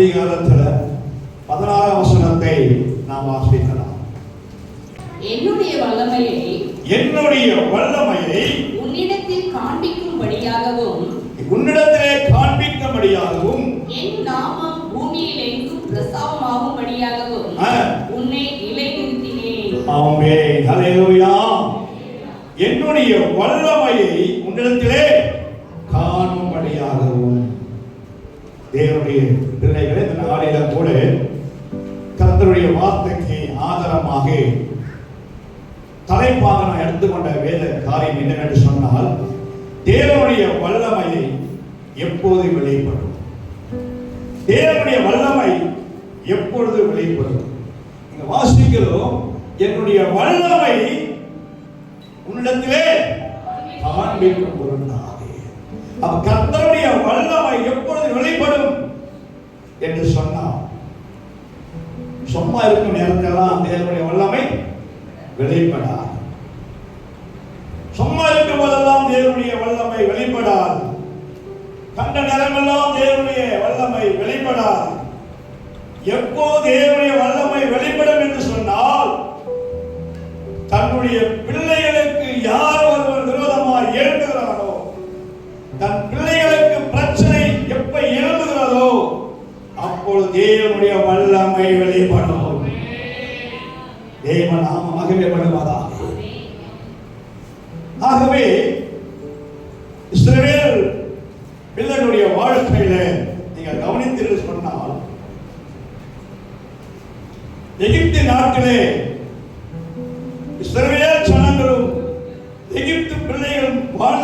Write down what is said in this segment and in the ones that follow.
அதிகாரத்தில் பதினாறாம் வசனத்தை நாம் வாசிக்கலாம். என்னுடைய வல்லமையை என்னுடைய வல்லமையை உன்னிடத்தில் காண்பிக்கும்படியாகவும் உன்னிடத்திலே காண்பிக்கும்படியாகவும் என் நாமம் பூமியில் எங்கும் பிரசாவமாகும்படியாகவும். உன்னை நிலைநிறுத்தினேன். ஆமே ஹalleluya. என்னுடைய வல்லமையை உன்னிடத்திலே தேவனுடைய வல்லமையை எப்போது வெளிப்படும்? தேவனுடைய வல்லமை எப்பொழுது வெளிப்படும்? இங்க வாசிக்கிறோம் என்னுடைய வல்லமை உன்னிடத்திலே காண்பிக்கும் பொருளாக அப்ப கர்த்தருடைய வல்லமை எப்பொழுது வெளிப்படும்? என்று சொன்னான் சும்மா இருக்கும் நேரத்திலெல்லாம் தேவனுடைய வல்லமை வெளிப்படாது சும்மா இருக்கும் போதெல்லாம் தேவனுடைய வல்லமை வெளிப்படாது. கண்ட நேரமெல்லாம் தேவனுடைய வல்லமை வெளிப்படாது. எப்போ தேவனுடைய வல்லமை வெளிப்படும் என்று சொன்னால் தன்னுடைய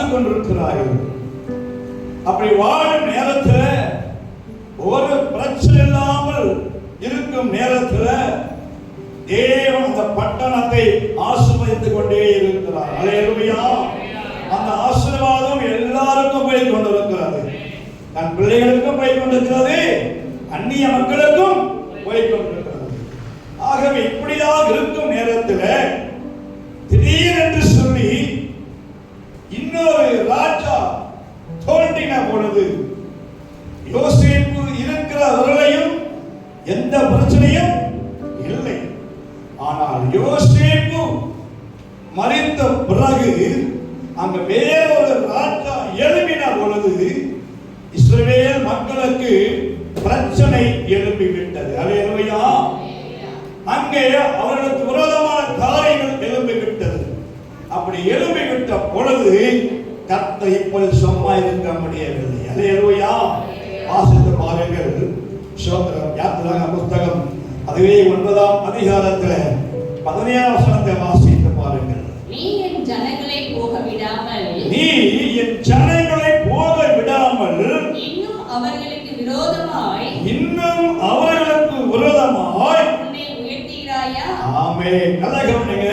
வாழ்ந்து கொண்டிருக்கிறார்கள். அப்படி வாழும் நேரத்தில் ஒரு பிரச்சனை இல்லாமல் இருக்கும் நேரத்தில் தேவன் அந்த பட்டணத்தை ஆசிர்வதித்துக் கொண்டே இருக்கிறார். அலையலுமையா அந்த ஆசீர்வாதம் எல்லாருக்கும் போய் கொண்டிருக்கிறது. தன் பிள்ளைகளுக்கும் போய் கொண்டிருக்கிறது. அந்நிய மக்களுக்கும் போய் கொண்டிருக்கிறது. ஆகவே இப்படியாக இருக்கும் நேரத்தில் திடீரென்று இன்னொரு ராஜா தோன்றின பொழுது யோசிப்பு இருக்கிற வரையிலும் எந்த பிரச்சனையும் இல்லை. ஆனால் யோசிப்பு மறைந்த பிறகு அங்க வேறொரு ராஜா எழுப்பின பொழுது இஸ்ரேல் மக்களுக்கு பிரச்சனை எழுப்பிவிட்டது அலையலுமையா அங்கே அவர்களுக்கு விரோதமான காரியங்கள் எழும்பிவிட்டது. அப்படி எழும்பிவிட்ட பொழுது கத்தை இப்போது சும்மா இருக்க முடியவில்லை. அலையலுமையா வாசித்து பாருங்கள். சோத்திரம் யாத்திராக புஸ்தகம் அதுவே ஒன்பதாம் அதிகாரத்தில் பதினேழாம் வசனத்தை வாசித்து பாருங்கள். நீ என் ஜனங்களை போக விடாமல் நீ என் ஜனங்களை போக விடாமல் இன்னும் அவர்களுக்கு விரோதமாய் இன்னும் அவர்களுக்கு விரோதமாய் உன்னை உயர்த்துகிறாயா? ஆமே நல்ல கவனிங்க.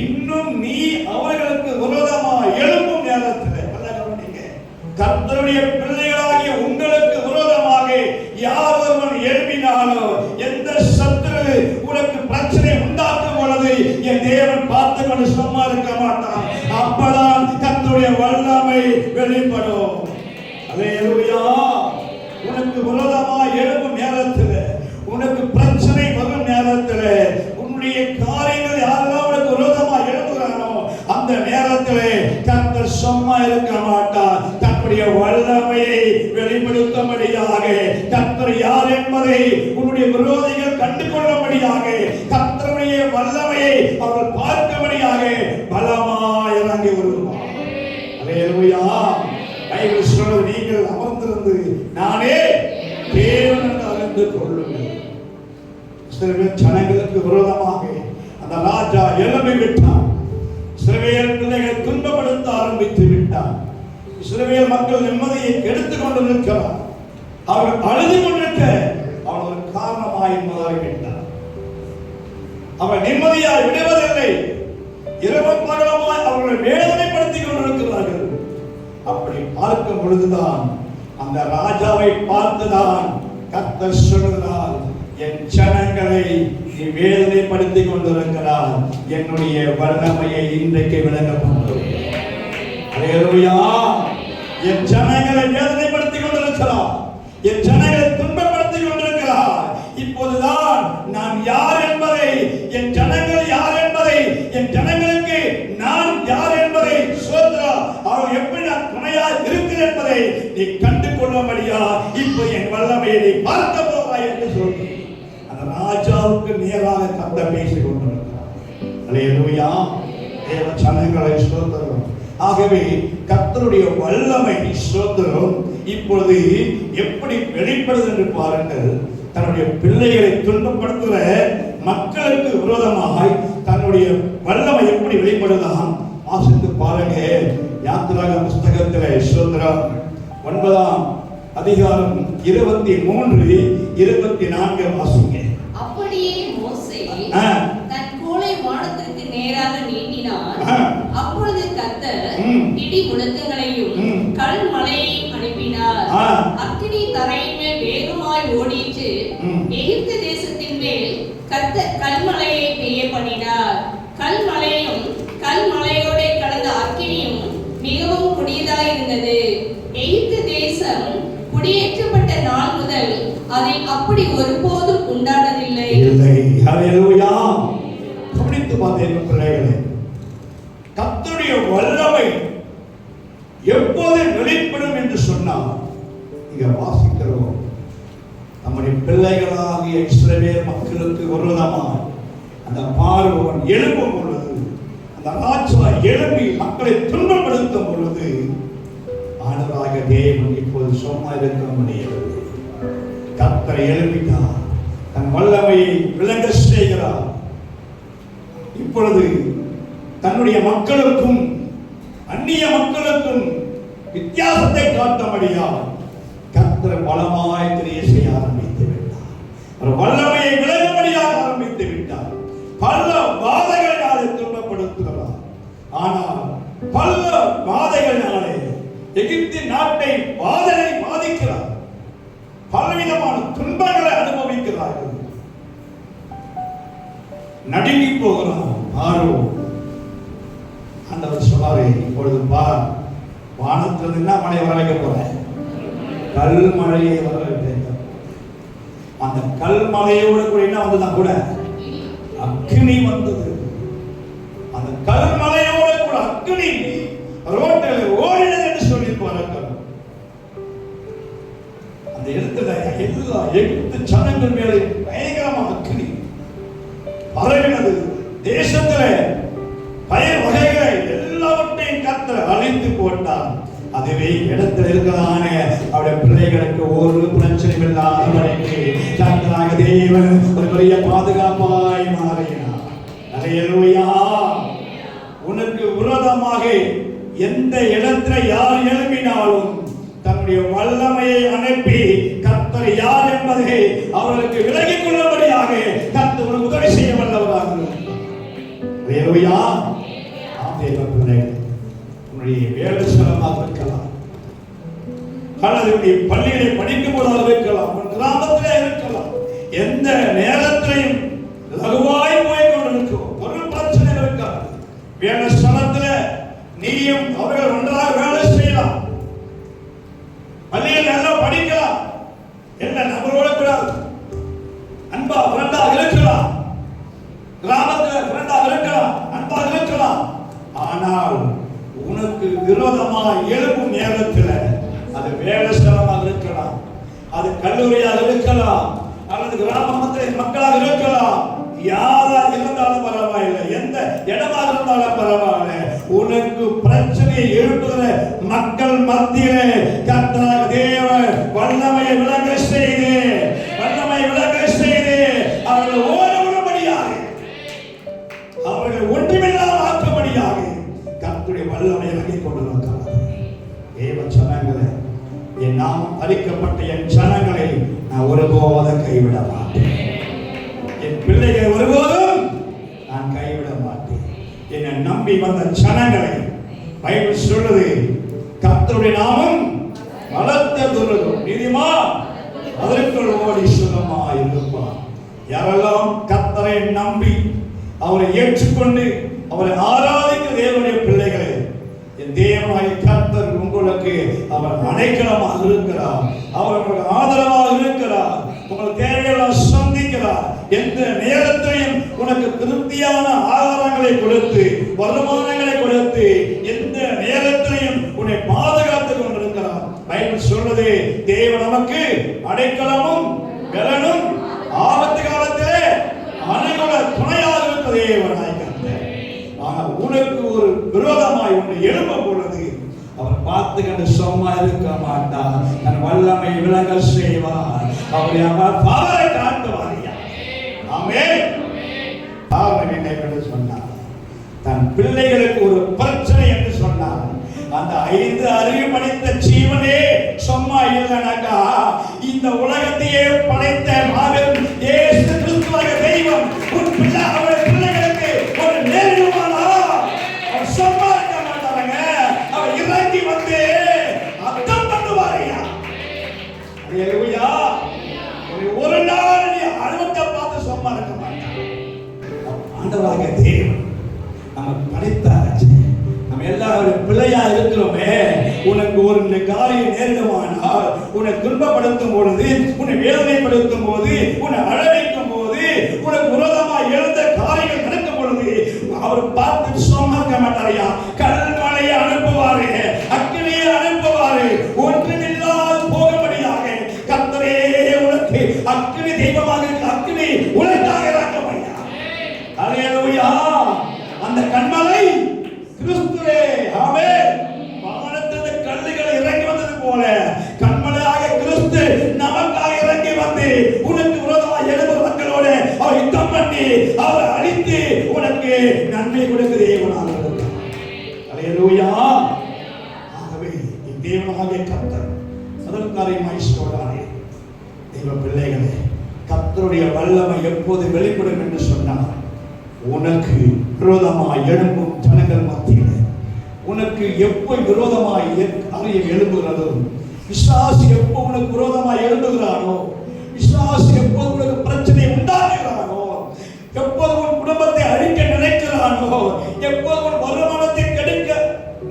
இன்னும் நீ அவர்களுக்கு விரோதமாய் எழும்பும் நேரத்தில் நல்ல கவனிங்க கர்த்தருடைய பிள்ளைகளாகிய உங்களுக்கு விரோதமாக யார் ஒருவன் எழுப்பினாலோ எந்த சத்துரு உனக்கு பிரச்சனை உண்டாக்கும் பொழுது என் தேவன் பார்த்து கொண்டு சும்மா இருக்க மாட்டான். அப்பதான் கர்த்தருடைய வல்லமை வெளிப்படும். உனக்கு விரோதமா எழுப்பும் நேரத்தில் உனக்கு பிரச்சனை வரும் நேரத்தில் உன்னுடைய காரியங்கள் யாரெல்லாம் உனக்கு விரோதமா எழுப்புகிறானோ அந்த நேரத்தில் கர்த்தர் சும்மா இருக்க மாட்டான் தன்னுடைய வல்லமையை வெளிப்படுத்தும்படியாக கர்த்தர் யார் என்பதை உன்னுடைய விரோதிகள் கண்டு கொள்ளும்படியாக கர்த்தருடைய வல்லமையை அவர்கள் பார்க்கும்படியாக பலமாய் இறங்கி வருவார் பைபிள் சொல்றது நீங்கள் அமர்ந்திருந்து நானே தேவன் என்று அறிந்து கொள்ளுங்கள். இஸ்ரவேல் ஜனங்களுக்கு விரோதமாக அந்த ராஜா எழுப்பி விட்டான் சிறுவையர் பிள்ளைகள் துன்பப்படுத்த ஆரம்பித்து விட்டான். இஸ்ரவேல் மக்கள் நிம்மதியை கெடுத்து கொண்டு நிற்கிறார். அவர்கள் அழுது கொண்டிருக்க அவன் ஒரு காரணமாய் என்பதாக கேட்டார். அவன் நிம்மதியாய் விடுவதில்லை. இரவு பகலமாய் அவர்களை வேதனைப்படுத்திக் கொண்டிருக்கிறார்கள். அப்படி பார்க்கும் பொழுதுதான் அந்த ராஜாவை பார்த்துதான் கத்த சொல்கிறார் என் ஜனங்களை நீ வேதனைப்படுத்திக் கொண்டிருக்கிறார் என்னுடைய வல்லமையை இன்றைக்கு விளங்க பண்ணுவேன் அல்லேலூயா என் ஜனங்களை வேதனைப்படுத்திக் கொண்டிருக்கிறார் என் ஜனங்களை துன்பப்படுத்திக் கொண்டிருக்கிறார் இப்போதுதான் நான் யார் என்பதை என் ஜனங்கள் யார் என்பதை என் ஜனங்களுக்கு நான் யார் என்பதை சோதரா அவர் எப்படி நான் துணையா இருக்கிறேன் என்பதை நீ கண்டு கொள்ளும்படியா? இப்போ என் வல்லமையை நீ பார்க்க போவாய் என்று சொல்லி அந்த ராஜாவுக்கு நேராக கத்த பேசிக் கொண்டிருக்கிறார். அலையா தேவ ஜனங்களை ஸ்தோத்திரம் ஆகவே கர்த்தருடைய வல்லமை ஸ்தோத்திரம் இப்பொழுது எப்படி வெளிப்படுது என்று பாருங்கள். தன்னுடைய பிள்ளைகளை துன்பப்படுத்துகிற மக்களுக்கு விரோதமாய் தன்னுடைய வல்லமை எப்படி வெளிப்படுதாம் வாசித்து பாருங்க. யாத்திராக புஸ்தகத்திலே ஸ்தோத்திரம். ஒன்பதாம் அதிகாரம் இருபத்தி மூன்று இருபத்தி நான்கு வாசிங்க. அப்படியே இடி முழக்கங்களையும் ம். கல் அனுப்பினார் ஆ. அக்கினி தரையின் மேல் வேகமாய் ம். எகிப்து தேசத்தின் மேல் கர்த்தர் கல்மழையை பெய்ய பண்ணினார் கல்மழையும் கல்மழையோட கலந்த அக்கினியும் மிகவும் கொடியதாய் இருந்தது எகிப்து தேசம் குடியேற்றப்பட்ட நாள் முதல் அதை அப்படி ஒருபோதும் தன்னுடைய மக்களுக்கும் அந்நிய மக்களுக்கும் வித்தியாசத்தை காட்டும்படியால் கர்த்தர் பலமாய் கிரிய செய்ய ஆரம்பித்து விட்டார். ஒரு வல்லமையை விளங்கும்படியாக ஆரம்பித்து விட்டார். பல வாதைகளினாலே துன்பப்படுத்துகிறார் ஆனால் பல வாதைகளினாலே எகிப்தின் நாட்டை வாதனை பாதிக்கிறார். பலவிதமான துன்பங்களை அனுபவிக்கிறார்கள். நடுங்கி போகிறான் ஆரோ ஆண்டவர் சொன்னாரு இப்பொழுது பார் வானத்திலிருந்து என்ன மழை வர வைக்க போறேன் கல் மழையை வர வைப்பேன். அந்த கல் மழையோடு கூட என்ன வந்ததா கூட? அக்னி வந்தது. அந்த கல் கூட அக்னி ரோட்டில் ஓடினது என்று சொல்லி அந்த இடத்துல எல்லா எட்டு சனங்கள் மேலே பயங்கரமான அக்னி பரவினது. தேசத்துல பயிர் வகைகள் கத்தர் அழித்து போட்டார். அதுவே இடத்துல இருக்கிறதான அவருடைய பிள்ளைகளுக்கு ஒரு பிரச்சனையும் இல்லாதவரைக்கு கத்தராக தேவன் ஒரு பெரிய பாதுகாப்பாய் மாறினார். அலையலுயா உனக்கு விரோதமாக எந்த இடத்துல யார் எழுப்பினாலும் தன்னுடைய வல்லமையை அனுப்பி கத்தர் யார் என்பதை அவர்களுக்கு விலகிக் கொள்ளும்படியாக கர்த்தர் உனக்கு உதவி செய்ய வல்லவராக அல்லேலூயா ஆம் தேவ பிள்ளைகளே நீ வேலை இருக்கலாம். அல்லது பள்ளிகளை படிக்கும் போதாக இருக்கலாம். உன் கிராமத்திலே இருக்கலாம். எந்த நேரத்திலையும் அவர்கள் ஒன்றுமில்லாமல் ஆக்கும்படியாக கத்துடைய வல்லமை கொண்டு கொண்டிருக்கிறார் தேவ சனங்களை என் நாம் அழிக்கப்பட்ட என் சனங்களை நான் ஒருபோதும் கைவிட மாட்டேன் என் பிள்ளைகளை ஒருபோதும் நான் கைவிட மாட்டேன் என்னை நம்பி வந்த சனங்களை பைபிள் சொல்லுது கர்த்தருடைய நாமம் வளர்த்த துருகம் நீதிமா அதற்குள் ஓடி சுகமா இருப்பான் யாரெல்லாம் கத்தரை நம்பி அவரை ஏற்றுக்கொண்டு அவரை ஆராதிக்கிற தேவனுடைய பிள்ளைகளை என் தேவனாய் கர்த்தர் உங்களுக்கு அவர் அடைக்கலமாக இருக்கிறார். அவர் உங்களுக்கு ஆதரவாக இருக்கிறார். உங்கள் தேவைகளை சந்திக்கிறார். எந்த நேரத்தையும் உனக்கு திருப்தியான ஆதாரங்களை கொடுத்து வருமானங்களை கொடுத்து எந்த நேரத்திலையும் உன்னை பாதுகாத்துக் கொண்டிருக்கிறார். பைபிள் சொல்வது தேவன் நமக்கு அடைக்கலமும் பலனும் ஆபத்து காலத்திலே அனைவர துணையாக தேவனாய் கர்த்தர். ஆனால் உனக்கு ஒரு விரோதமாய் ஒன்று எழும்ப பொழுது அவர் பார்த்து கண்டு சும்மா இருக்க மாட்டார். தன் வல்லமை விளங்க செய்வார். அவரை அவர் பவரை காட்டுவாரியா ஆமே காரணம் என்ன என்று சொன்னார். தன் பிள்ளைகளுக்கு ஒரு பிரச்சனை என்று சொன்னார். அந்த ஐந்து அறிவு படைத்த ஜீவனே சும்மா இல்லைனாக்கா இந்த உலகத்தையே படைத்த ஒரு நாள் நீ அருவத்தை பார்த்து சும்மா இருக்க மாட்டான் ஆண்டவராக தேவன் நம்ம படைத்தாச்சு நம்ம எல்லாரும் பிள்ளையா இருக்கிறோமே. உனக்கு ஒரு காரியம் நேரிடுமானால் உன்னை துன்பப்படுத்தும் பொழுது உன்னை வேதனைப்படுத்தும் போது உன்னை அழவைக்கும் போது உனக்கு விரோதமாக எழுந்த காரியங்கள் நடக்கும் பொழுது அவர் பார்த்து சும்மா இருக்க மாட்டாரையா அவர் அழித்து உனக்கு நன்மை கொடுக்க தேவனாக ஆகவே தேவனாகிய கத்தர் அதற்காரியமாய் சொல்றாரே தெய்வ பிள்ளைகளே கத்தருடைய வல்லமை எப்போது வெளிப்படும் என்று சொன்னார் உனக்கு விரோதமாய் எழும்பும் ஜனங்கள் மத்தியில். உனக்கு எப்போ விரோதமாய் எ- எழும்புகிறதோ விசுவாசி எப்போ உனக்கு விரோதமாய் எழும்புகிறானோ விசுவாசி எப்போ உனக்கு பிரச்சனை உண்டு எப்போது உன் குடும்பத்தை அழிக்க நினைக்கிறானோ எப்போது உன் வருமானத்தை கெடுக்க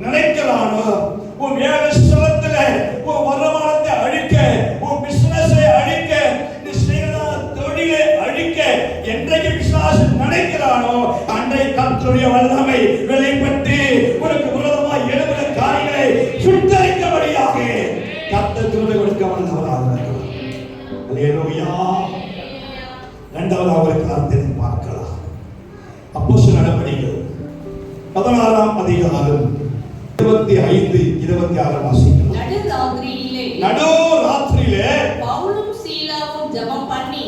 நினைக்கிறானோ உன் வேலை ஸ்தலத்துல உன் வருமானத்தை அழிக்க உன் பிசினஸை அழிக்க நீ செய்யலாம் தொழிலை அழிக்க என்றைக்கு விசுவாசம் நினைக்கிறானோ அன்றை கர்த்தருடைய வல்லமை வெளிப்பட்டு உனக்கு விரோதமாய் எழுபது காரியங்களை சுத்தரிக்கபடியாக கர்த்தர் திரும்ப கொடுக்க வந்தவராக இருக்கிறார். இரண்டாவது அவருக்கு அர்த்தத்தை பார்க்கலாம். அப்போஸ்தலர் நடவடிக்கைகள். பதினாறாம் அதிகாரம் இருபத்தி ஐந்து இருபத்தி ஆறு வாசிக்கலாம். நடு ராத்திரியிலே பவுலும் சீலாவும் ஜெபம் பண்ணி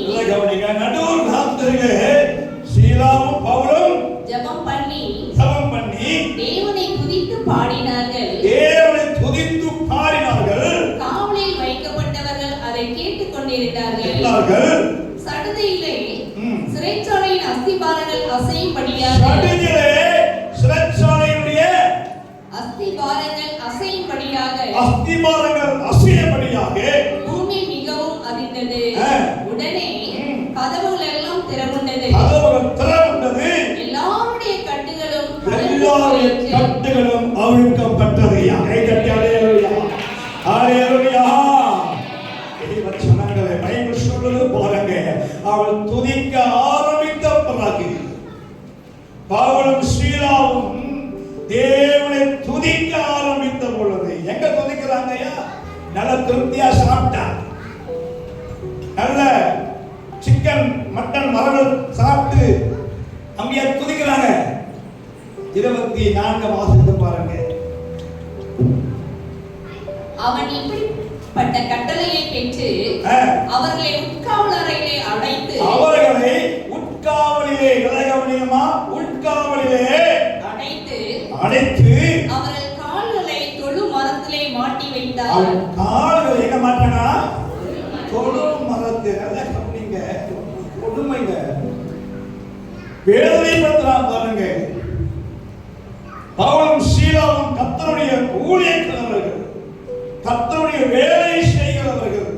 அசையும்படியாக சடுதியிலே சிறைச்சாலையுடைய அஸ்திபாரங்கள் அசையும்படியாக அஸ்திபாரங்கள் நான்கு வாசத்தை பாருங்க. அவன் இப்படிப்பட்ட கட்டளையை பெற்று அவர்களை உட்காவல் அறையிலே அடைத்து அவர்களை உட்காவலிலே கவனியமா? உட்காவலிலே அடைத்து அடைத்து அவர்கள் கால்களை தொழு மரத்திலே மாட்டி வைத்தார். கால்கள் எங்க மாட்டானா தொழு மரத்து நல்லா கவனிங்க. கொடுமைங்க பாருங்க. பவுலும் சீலாவும் கத்தருடைய ஊழியர்களவர்கள் கத்தருடைய வேலை செய்கிறவர்கள்.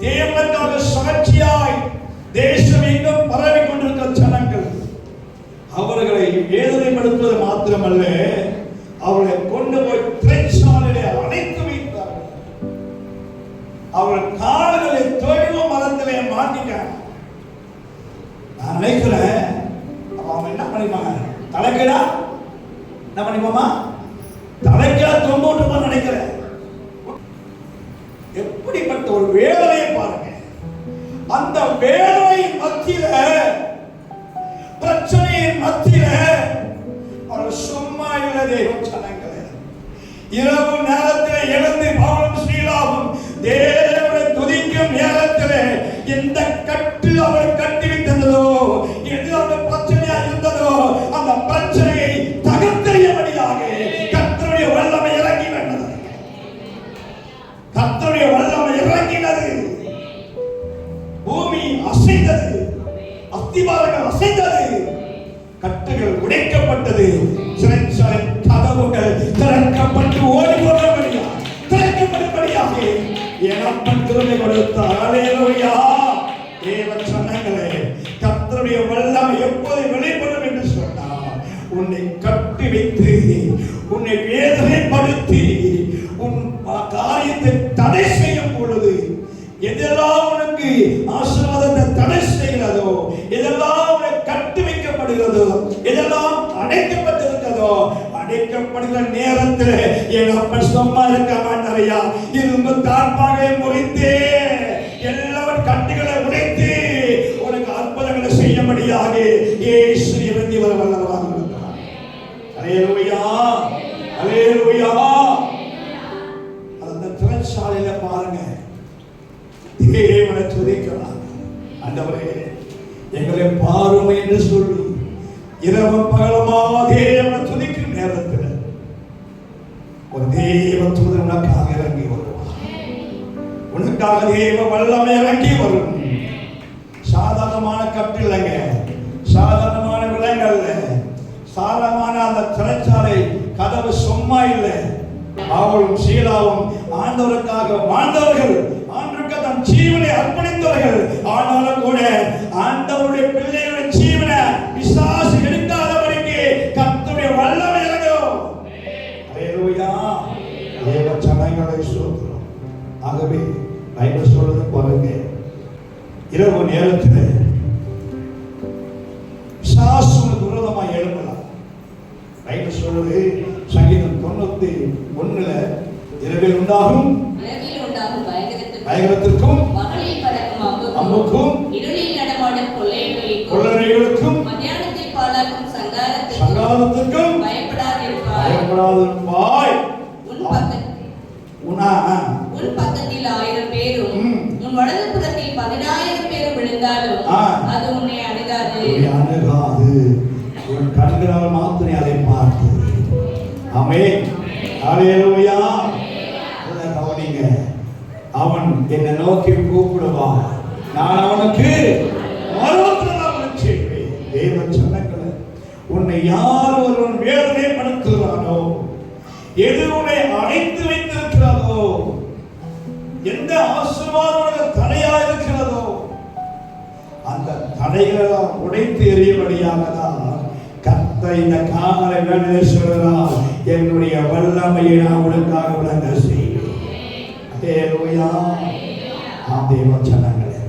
தேவனுக்காக சாட்சியாய் தேசம் எங்கும் பரவி கொண்டிருக்கிற ஜனங்கள். அவர்களை வேதனைப்படுத்துவது மாத்திரமல்ல அவர்களை என்ன பண்ணிப்போமா? தலைக்கா தொங்கோட்டமா நினைக்கிறேன். எப்படிப்பட்ட ஒரு வேதனையை பாருங்க. அந்த வேதனையின் மத்தியில பிரச்சனையின் மத்தியில அவர் சும்மா இல்லை தெய்வம் ஜனங்களே. இரவு நேரத்தில் எழுந்து பவனும் ஸ்ரீலாவும் தேவனை துதிக்கும் நேரத்தில் எந்த கட்டில் அவர் கட்டி வைத்திருந்ததோ? அஸ்திவாரங்கள் அசைந்தது கட்டுகள் உடைக்கப்பட்டது. சிறைச்சாலை கதவுகள் திறக்கப்பட்டு ஓடி போடும்படியா திறக்கப்படும்படியாக எனப்பன் திருமை கொடுத்தார். தேவ சனங்களே கத்தருடைய வல்லமை எப்போது வெளிப்படும் என்று சொன்னார். உன்னை கட்டி வைத்து உன்னை வேதனைப்படுத்தி இதெல்லாம் எதெல்லாம் கட்டி வைக்கப்படுகிறதோ இதெல்லாம் அடைக்கப்பட்டிருக்கிறதோ அடைக்கப்படுகிற நேரத்தில் என் அப்பன் சும்மா இருக்க மாட்டாரையா இரும்பு தாழ்பாகை முறித்தே எல்லாரும் கட்டுகளை உடைத்து உனக்கு அற்புதங்களை செய்யும்படியாக ஏசு இறங்கி வர வல்லவராக இருக்கிறார். அலேலுயா அலேலுயா. அந்த திறச்சாலையில பாருங்க. தேவனை துதிக்கிறார். அந்தவரே எங்களை பாரும் என்று சொல்லி. இரவும் பகலமாக தேவனை துதிக்கும் நேரத்தில் ஒரு தேவ தூதன் உனக்காக இறங்கி வருவார் உனக்காக தேவ வல்லமை இறங்கி வரும். சாதாரணமான கட்டு இல்லைங்க சாதாரணமான விலங்கல்ல. சாதாரணமான அந்த திரைச்சாலை கதவு சும்மா இல்லை. அவளும் சீலாவும் ஆண்டவருக்காக வாழ்ந்தவர்கள் ஆண்டவருக்கு ஜீவனை அர்ப்பணித்தவர்கள். ஆனாலும் கூட ஆண்டவருடைய பிள்ளைகளுடைய ஜீவனை விசாசு எடுக்காதவருக்கு கத்துடைய வல்லமை இறங்கும். தேவ ஜனங்களை ஸ்தோத்திரம் ஆகவே பைபிள் சொல்றது பாருங்க. இரவு நேரத்தில் பிசாசுக்கு விரோதமாக எழும்பலாம் பைபிள் சொல்றது சங்கீதம் தொண்ணூத்தி ஒண்ணுல இரவில் உண்டாகும் இரவில் பயங்கரத்திற்கும் அம்புக்கும் இருளில் நடமாடும் மத்தியானத்தில் பாலாக்கும் சங்காரத்துக்கும் சங்காரத்திற்கும் பயப்படாதிருப்பாய். உன் பக்கத்தில் ஆயிரம் பேரும். உன் வலது புறத்தில் பதினாயிரம் பேரும் விழுந்தாலும். அது உன்னை அணுகாது. அணுகாது. உன் கண்களால் மாத்திரை அதை பார்த்து. அமே ஹalleluya நல்ல கவனிங்க அவன் என்னை நோக்கி கூப்பிடுவான் நான் அவனுக்கு மறுபடியும் செய்வேன் தேவ சொன்னக்களை உன்னை யார் ஒருவன் வேதனைப்படுத்துகிறானோ எது உன்னை அழைத்து வைத்திருக்கிறதோ எந்த ஆசீர்வாதம் தடையா இருக்கிறதோ அந்த தடைகளை உடைத்து எறியபடியாக தான் கத்த இந்த காமரை வேலையை என்னுடைய வல்லமையை நான் உனக்காக விளங்க ஆம் தேவ ஜனங்களே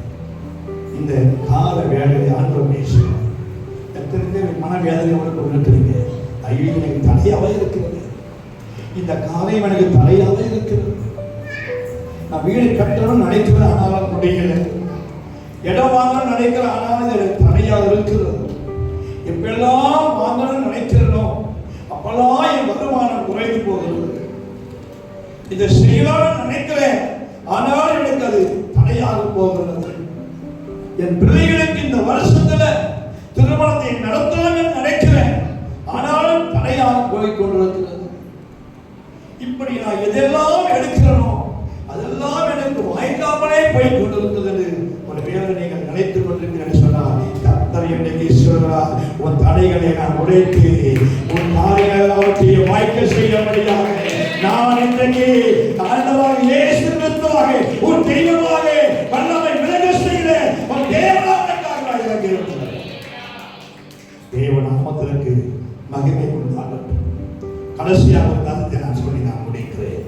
இந்த கால வேலையை ஆண்டவர் பேசுகிறார். எத்தனை பேர் மனவேதனையோடு கொண்டிருக்கிறீங்க ஐயோ எனக்கு தடையாவே இருக்கிறது. இந்த காலையும் எனக்கு தடையாவே இருக்கிறது. நான் வீடு கட்டணும்னு நினைக்கிறேன் ஆனாலும் முடியல. இடம் வாங்கணும்னு நினைக்கிறேன் ஆனாலும் இது எனக்கு தடையாக இருக்கிறது. எப்பெல்லாம் வாங்கணும்னு நினைக்கிறேனோ அப்பெல்லாம் என் வருமானம் குறைந்து போகிறது. இதை செய்யலாம் நினைக்கிறேன் ஆனால் எனக்கு அது தடையாக போகிறது. என் பிள்ளைகளுக்கு இந்த வருஷத்துல திருமணத்தை நடத்தலாம் என்று நினைக்கிறேன். ஆனாலும் தடையாக போய் கொண்டிருக்கிறது. இப்படி நான் எதெல்லாம் எடுக்கிறனோ அதெல்லாம் எனக்கு வாய்க்காமலே போய் கொண்டிருக்கிறது ஒரு வேலை நீங்கள் நினைத்துக் கொண்டிருக்கிறேன் சொன்னால் கர்த்தர் என்னைக்கு உன் தடைகளை நான் உடைத்து உன் காரியங்கள் அவற்றை வாய்க்க செய்யும்படியாக நான் இன்றைக்கு ஆண்டவர் இயேசு கிறிஸ்துவாக உன் தெய்வமாக வல்லமை விளங்க செய்கிற உன் தேவனாக இறங்கியிருக்கிறார் தேவ நாமத்திற்கு மகிமை உண்டாகட்டும். கடைசியாக ஒரு காலத்தை நான் சொல்லி நான் முடிக்கிறேன்.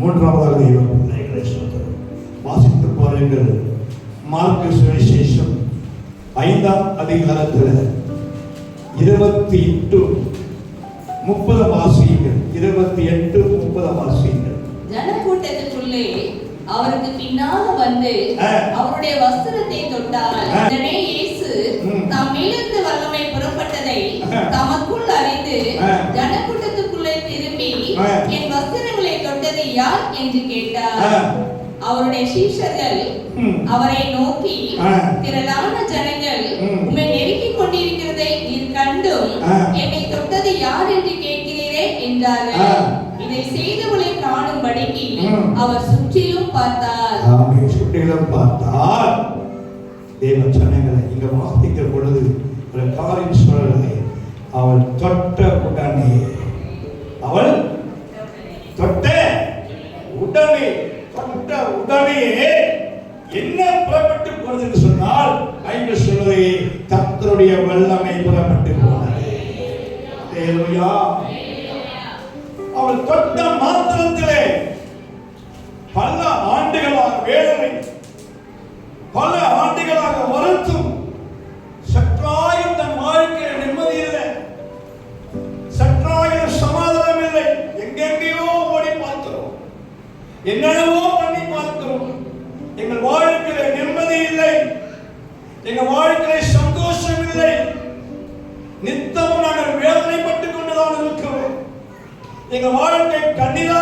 மூன்றாவதாக தெய்வ பிள்ளைகளை சொல்கிறேன் வாசித்து பாருங்கள். மார்க்கு சுவிசேஷம் ஐந்தாம் அதிகாரத்தில் இருபத்தி எட்டு முப்பது வாசியுங்கள் இருபத்தி எட்டு முப்பது வாசியுங்கள் ஜனக்கூட்டத்துக்குள்ளே அவருக்கு பின்னால வந்து அவருடைய வஸ்திரத்தை தொட்டால் உடனே இயேசு தம்மிலிருந்து வல்லமை புறப்பட்டதை தமக்குள் அறிந்து ஜனக்கூட்டத்துக்குள்ளே திரும்பி என் வஸ்திரங்களை தொட்டது யார்? என்று கேட்டார். அவருடைய சீஷர்கள் அவரை நோக்கி திரளான ஜனங்கள் உண்மை நெருக்கி கொண்டிருக்கிறதை நீர் கண்டும். என்னை யார் என்று கேட்கிறீரே என்றார்கள். இதை செய்தவளை காணும்படிக்கு அவர் சுற்றிலும் பார்த்தார். அவர் சுற்றிலும் பார்த்தார். தேவ சனங்களை இங்க வாசிக்கிற பொழுது காரின் சூழலை அவள் தொட்ட உடனே அவள் தொட்ட உடனே தொட்ட உடனே என்ன புறப்பட்டு போறதுன்னு சொன்னால் ஐந்து சொல்வதை கத்தருடைய வல்லமை புற 할렐루야. 오늘 걷다 ఇంక వాడంటే కన్నీరా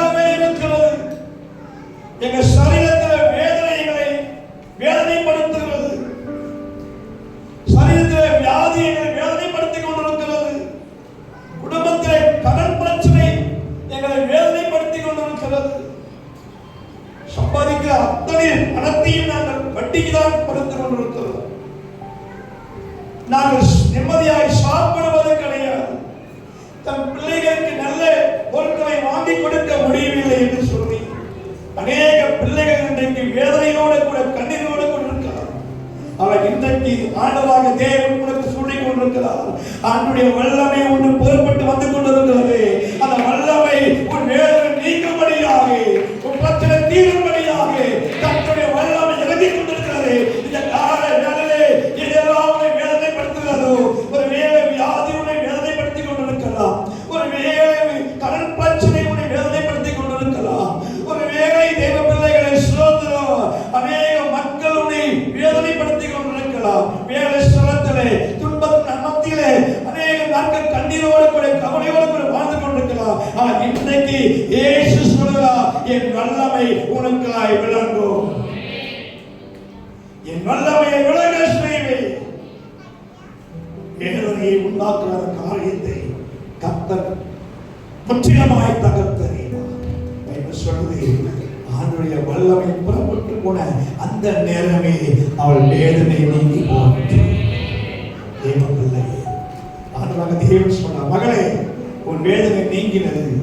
வேதனை நீங்கினது.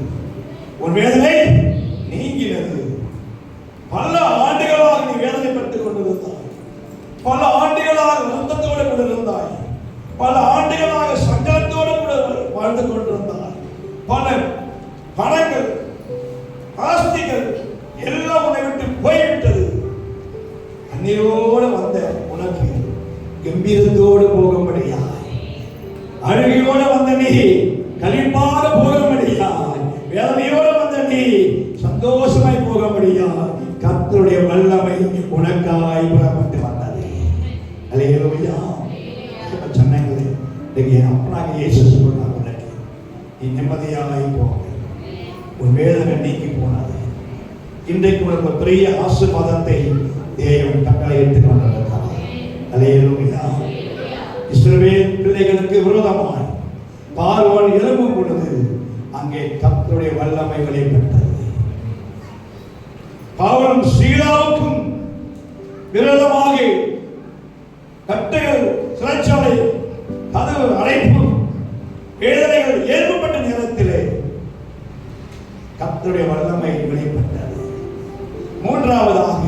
உன் வேதனை நீங்கினது. பல ஆண்டு உனக்கு பெரிய ஆசிர்வாதத்தை தேவன் கட்டளையிட்டு கொண்டிருக்கிறார். அலையலுயா இஸ்ரவேல் பிள்ளைகளுக்கு விரோதமாய் பார்வன் எழும்பும் பொழுது அங்கே கத்தருடைய வல்லமை வெளிப்பட்டது. பாவனும் சீலாவுக்கும் விரோதமாக கட்டைகள் சிறைச்சாலை கதவு அடைப்பு வேதனைகள் ஏற்பட்ட நேரத்திலே கத்தருடைய வல்லமை வெளிப்பட்டது. மூன்றாவதாக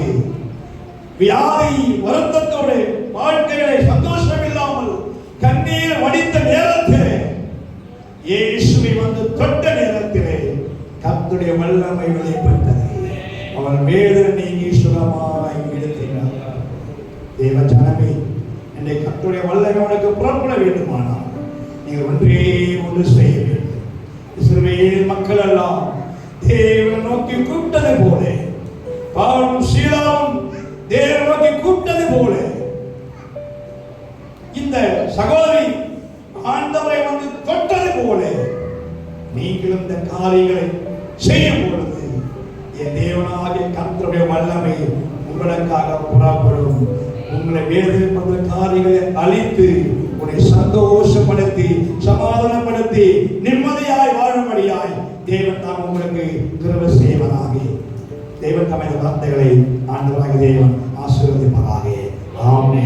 வியாதி வருத்தத்தோடு வாழ்க்கையில சந்தோஷம் இல்லாமல் கண்ணீர் வடித்த நேரத்திலே இயேசுவை வந்து தொட்ட நேரத்திலே கத்துடைய வல்லமை வெளிப்பட்டது. அவர் வேதனை நீங்கி சுகமாக எடுத்திருக்கிறார் தேவ ஜனமே என்னை கத்துடைய வல்லமை உனக்கு புறப்பட வேண்டுமானால் நீங்கள் ஒன்றே ஒன்று செய்ய வேண்டும். இஸ்ரவேல் மக்கள் எல்லாம் தேவனை நோக்கி கூப்பிட்டது போல பாவம் சீலாவும் தேவனை நோக்கி கூப்பிட்டது போல. இந்த சகோதரி ஆண்டவரை வந்து தொட்டது போல நீங்களும் இந்த காரியங்களை செய்யும் பொழுது என் தேவனாகிய கர்த்தருடைய வல்லமை உங்களுக்காக புறப்படும். உங்களை வேதனைப்படுற காரியங்களை அழித்து உன்னை சந்தோஷப்படுத்தி சமாதானப்படுத்தி நிம்மதியாய் வாழும்படியாய் தேவன் தான் உங்களுக்கு கிருபை செய்வனாகி. தேவன் தமது வார்த்தைகளை ஆண்டவராக தேவன் ஆசீர்வதிப்பதாக ஆமே